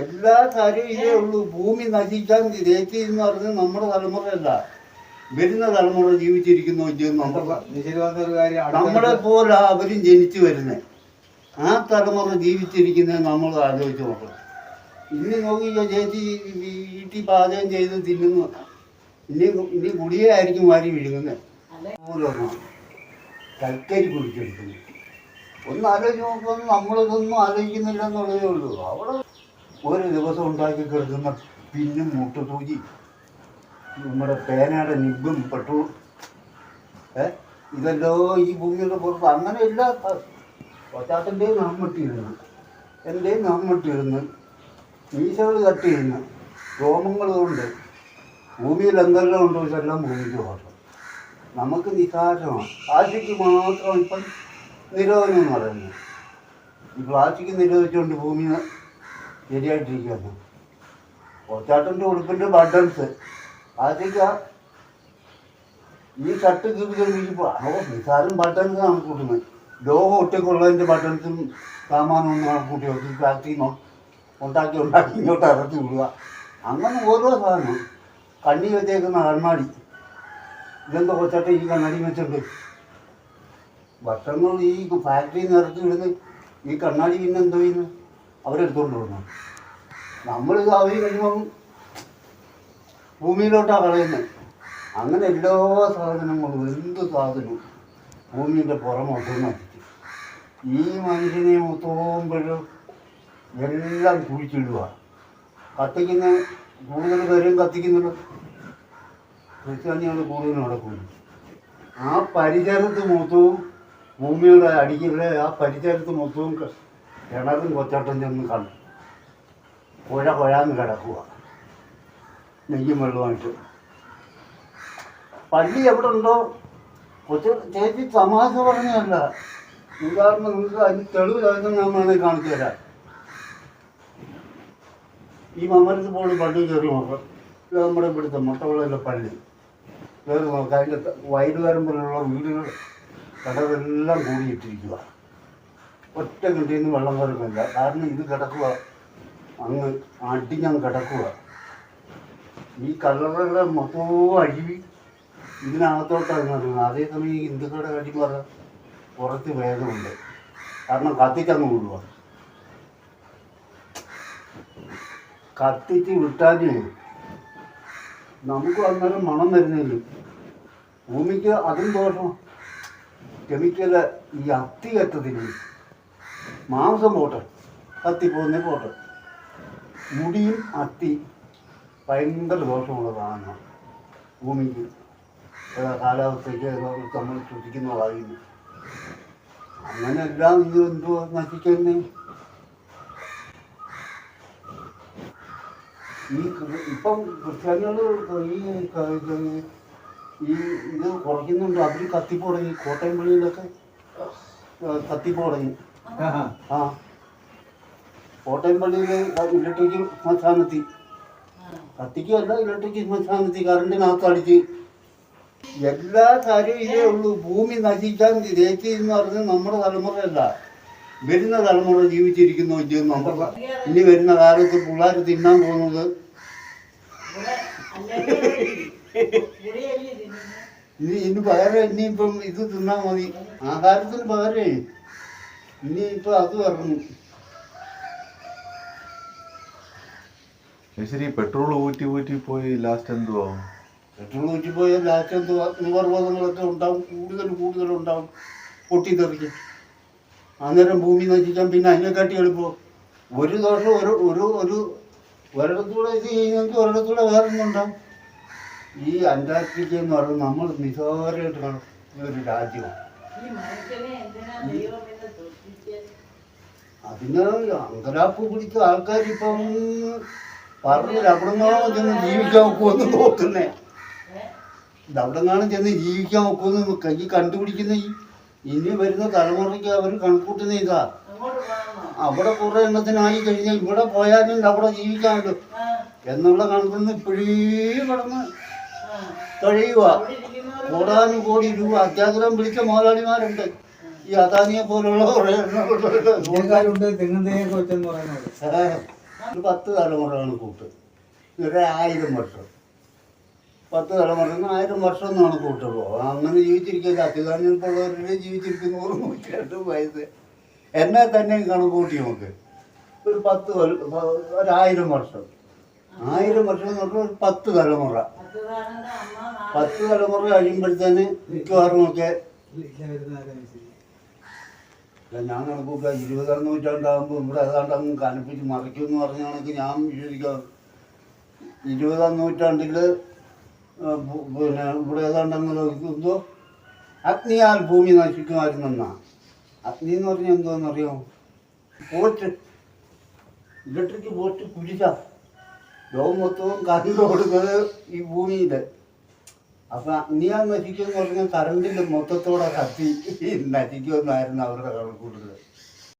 എല്ലാ കാര്യവും ഇതേ ഉള്ളൂ. ഭൂമി നശിച്ചാൽ രേഖി എന്ന് പറഞ്ഞത് നമ്മുടെ തലമുറയല്ല. വരുന്ന തലമുറ ജീവിച്ചിരിക്കുന്നു നമ്മളെ പോലെ അവരും ജനിച്ചു വരുന്നത് ആ തലമുറ ജീവിച്ചിരിക്കുന്നത് നമ്മൾ ആലോചിച്ച് നോക്കണം. ഇനി നോക്കി ചേച്ചി വീട്ടിൽ പാചകം ചെയ്ത് തിന്നുന്നു. ഇനി ഇനി കുടിയായിരിക്കും വാരി വിഴുങ്ങുന്നത് കൽക്കരി കുടിച്ചെടുക്കുന്നു. ഒന്ന് ആലോചിച്ച് നോക്കുമ്പോൾ നമ്മളിതൊന്നും ആലോചിക്കുന്നില്ല എന്നുള്ളതേ ഉള്ളൂ. അവിടെ ഒരു ദിവസം ഉണ്ടാക്കി കിടക്കുന്ന പിന്നും മുട്ടുതൂജി നമ്മുടെ പേനയുടെ നിബും പെട്ടു ഏ? ഇതല്ലോ ഈ ഭൂമിയുടെ പുറത്ത് അങ്ങനെ എല്ലാ കൊച്ചാട്ടന്റെ നമ്മട്ടിരുന്നു എന്റെ നമ്മട്ടിരുന്ന് മീശകൾ കട്ടിയിരുന്ന് രോമങ്ങൾ കൊണ്ട്. ഭൂമിയിൽ എന്തെല്ലാം ഉണ്ടോ ഇതെല്ലാം ഭൂമിക്ക് മാത്രം. നമുക്ക് നിസാരമാണ് പ്ലാസ്റ്റിക് മാത്രം ഇപ്പം നിരോധനം എന്ന് പറയുന്നത്. ഈ പ്ലാസ്റ്റിക് നിരോധിച്ചുകൊണ്ട് ഭൂമി ശരിയായിട്ടിരിക്കുകയാണ് കൊച്ചാട്ടന്റെ ഉടുപ്പിന്റെ ബട്ടൺസ്. പ്ലാസ്റ്റിക് ഈ ഷർട്ട് കീറി കഴിയുമ്പോൾ ഓ നിസാരം ബട്ടൺസ് കണക്കൂട്ടുന്നത് ലോകം ഒറ്റക്കുള്ളതിന്റെ ബട്ടൺസും സാമാനമൊന്നും കണക്കൂട്ടി വെച്ച് ഫാക്ടറി ഉണ്ടാക്കി ഉണ്ടാക്കി ഇങ്ങോട്ട് ഇറക്കി വിടുക. അങ്ങനെ ഓരോ സാധനം. കണ്ണി വെച്ചേക്കുന്ന കണ്ണാടി. ഇതെന്താ കൊച്ചാട്ടെ ഈ കണ്ണാടി വെച്ചിട്ടുണ്ട് വർഷങ്ങൾ ഈ ഫാക്ടറിയിൽ നിന്ന് ഇറക്കി വിടുന്നത് ഈ കണ്ണാടി പിന്നെ എന്തോ ചെയ്യുന്നു അവരെടുത്തോണ്ട് പോകുന്നു നമ്മളിത് അവർ കഴിയുമ്പം ഭൂമിയിലോട്ടാണ് കളയുന്നത് അങ്ങനെ എല്ലാ സാധനങ്ങളും എന്ത് സാധനവും ഭൂമിയുടെ പുറമൊക്കെ നശിച്ചു ഈ മനുഷ്യനെ മൊത്തമ്പോഴും എല്ലാം കുഴിച്ചിടുക. കത്തിക്കുന്ന കൂടുതൽ പേരും കത്തിക്കുന്നുണ്ട് ക്രിസ്ത്യാനികൾ കൂടുതൽ നടക്കുന്നു ആ പരിചരത്ത് മൊത്തവും ഭൂമിയുടെ അടിക്കിലെ ആ പരിചരത്ത് മൊത്തവും കിണറും കൊച്ചോട്ടം ചെന്ന് കണ്ടു പുഴ കൊഴാന്ന് കിടക്കുക നെയ്യും വെള്ളമായിട്ട് പള്ളി എവിടെ ഉണ്ടോ? കൊച്ചു ചേച്ചി തമാശ പറഞ്ഞതല്ല. ഉദാഹരണം നിങ്ങൾക്ക് അതിന് തെളിവ് വേണമെങ്കിൽ കാണിച്ചു തരാം. ഈ മമ്മരത്ത് പോലും പള്ളി കയറി നോക്കാം. ഇത് നമ്മുടെ ഇവിടുത്തെ മുട്ടവിളയിലെ പള്ളി. കയറി നോക്കാം. അതിന്റെ വയലുവരമ്പിലുള്ള വീടുകൾ കടകളെല്ലാം കൂടിയിട്ടിരിക്കുക ഒറ്റ കിട്ടിയിൽ നിന്ന് വെള്ളം കയറുന്നില്ല കാരണം ഇത് കിടക്കുക അങ്ങ് അടിഞ്ഞങ്ങ് കിടക്കുക ഈ കല്ലറകളുടെ മൊത്തവും അഴിവി ഇതിനകത്തോട്ടാണ് നടക്കുന്നത് അതേസമയം ഈ ഹിന്ദുക്കളുടെ അടിമറ കുറച്ച് ഭേദമുണ്ട് കാരണം കത്തിച്ചങ്ങ് വിടുക കത്തിച്ച് വിട്ടാൽ നമുക്ക് അന്നേരം മണം വരുന്നില്ല. ഭൂമിക്ക് അതും ദോഷം കെമിക്കൽ ഈ അത്തി കത്തതിന് മാംസം പോട്ടെ പോകുന്നേ പോട്ടെ. മുടിയും അത്തി ഭയങ്കര ദോഷമുള്ള സാധനമാണ് ഭൂമിക്ക്. ഏതാ കാലാവസ്ഥയ്ക്ക് നമ്മൾ ശ്വസിക്കുന്ന അങ്ങനെ അങ്ങനെയെല്ലാം ഇത് എന്തോ നശിക്കുന്നേ? ഈ ഇപ്പം ക്രിസ്ത്യാനികൾ ഈ ഈ ഇത് കുറയ്ക്കുന്നുണ്ട്. അതിൽ കത്തിപ്പ് തുടങ്ങി കോട്ടയം പള്ളിയിലൊക്കെ കത്തിപ്പ് തുടങ്ങി. ആ. കോട്ടയം പള്ളിയിലെ ഇലക്ട്രിക് ശ്മശാനത്തി കത്തിക്കല്ല ഇലക്ട്രിക് ശ്മശാനത്തി കറണ്ടിനകത്ത് അടിച്ച്. എല്ലാ കാര്യവും ഇതേ ഉള്ളൂ. ഭൂമി നശിക്കാൻ രേഖി എന്ന് പറഞ്ഞത് നമ്മുടെ തലമുറയല്ല. വരുന്ന തലമുറ ജീവിച്ചിരിക്കുന്നു ഇല്ലെന്ന് ഇനി വരുന്ന കാലത്ത് പിള്ളേർ തിന്നാൻ പോകുന്നത്? ഇനി ഇനി പകരം ഇനിയിപ്പം ഇത് തിന്നാൽ മതി. ആഹാരത്തിന് പകരേ ഇനിയിപ്പോൾ അത് പറഞ്ഞു ശരി പെട്രോൾ ഊറ്റി ഊറ്റി പോയി ലാസ്റ്റ് എന്തുവാ? പെട്രോൾ ഊറ്റി പോയ ലാസ്റ്റ് എന്ത് നിവർബോധങ്ങളൊക്കെ ഉണ്ടാവും കൂടുതൽ കൂടുതൽ ഉണ്ടാവും. പൊട്ടിത്തെറിക്കും. അന്നേരം ഭൂമി നശിക്കാൻ പിന്നെ അതിനെക്കാട്ടി എളുപ്പം. ഒരു ദോഷം ഒരു ഒരു ഒരു ഒരിടത്തൂടെ ഇത് ചെയ്യുന്നെങ്കിൽ ഒരിടത്തൂടെ വേറെ ഒന്നുണ്ടാവും ഈ അന്റാർട്ടിക്ക എന്ന് പറയുന്നത് നമ്മൾ നിസാരമായിട്ട് കാണുന്ന ഒരു രാജ്യമാണ്. അതിന് അന്തരാപ്പ് പിടിച്ച ആൾക്കാർ ഇപ്പം പറഞ്ഞില്ല അവിടെങ്ങാണോ ചെന്ന് ജീവിക്കാൻ ഒക്കുമെന്ന് നോക്കുന്നേ ഇത് അവിടെ നിന്നാണ് ചെന്ന് ജീവിക്കാൻ ഒക്കുമെന്ന് കൈ കണ്ടുപിടിക്കുന്ന ഈ ഇനി വരുന്ന തലമുറയ്ക്ക് അവർ കണക്കൂട്ടുന്ന ഇതാ. അവിടെ കുറെ എണ്ണത്തിനായി കഴിഞ്ഞാൽ ഇവിടെ പോയാലും അവിടെ ജീവിക്കാമല്ലോ എന്നുള്ള കണക്കുന്ന് ഇപ്പോഴേ കടന്ന് കഴിയുക. കോടാനും കോടി രൂപ. അത്യാഗ്രഹം പിടിച്ച മുതലാളിമാരുണ്ട് ഈ അദാനിയെ പോലുള്ള കുറേ ഒരു പത്ത് തലമുറകൾ കൂട്ട്. ഇവരെ ആയിരം വർഷം. പത്ത് തലമുറ ആയിരം വർഷം എന്നാണ് കൂട്ടുള്ളൂ അങ്ങനെ ജീവിച്ചിരിക്കുക അത്യുകാരനുള്ളവരുടെ ജീവിച്ചിരിക്കുന്ന നൂറ് നൂറ്റി രണ്ട് വയസ്സ്. എന്നെ തന്നെ കണക്കൂട്ടി നമുക്ക് ഒരു പത്ത് ഒരായിരം വർഷം. ആയിരം വർഷം എന്ന് പറഞ്ഞാൽ ഒരു പത്ത് തലമുറ. പത്ത് തലമുറ കഴിയുമ്പോഴത്തേന് മിക്കവാറും ഒക്കെ ഞാൻ കണക്കൂട്ടുക ഇരുപതാം നൂറ്റാണ്ടാകുമ്പോൾ ഇവിടെ ഏതാണ്ട് അങ്ങ് കനപ്പിച്ച് മറിക്കും എന്ന് പറഞ്ഞ ഞാൻ വിശ്വസിക്കാം. ഇരുപതാം നൂറ്റാണ്ടിൽ പിന്നെ ഇവിടെ ഏതാണ്ട് അങ്ങ് നോക്കുമ്പോൾ അഗ്നിയാൽ ഭൂമി നശിക്കുമായിരുന്നെന്നാ. അഗ്നി എന്ന് പറഞ്ഞാൽ എന്തോന്നറിയാമോ പോസ്റ്റ് ഇലക്ട്രിക് പോസ്റ്റ് കുരിശ ലോകം മൊത്തവും കറണ്ട് കൊടുക്കുന്നത് ഈ ഭൂമിയിൽ അപ്പൊ ആ നശിക്കുമെന്ന് പറഞ്ഞാൽ കറണ്ടിൽ മൊത്തത്തോടെ കത്തി നശിക്കുമെന്നായിരുന്നു അവരുടെ കണക്കൂട്ടുന്നത്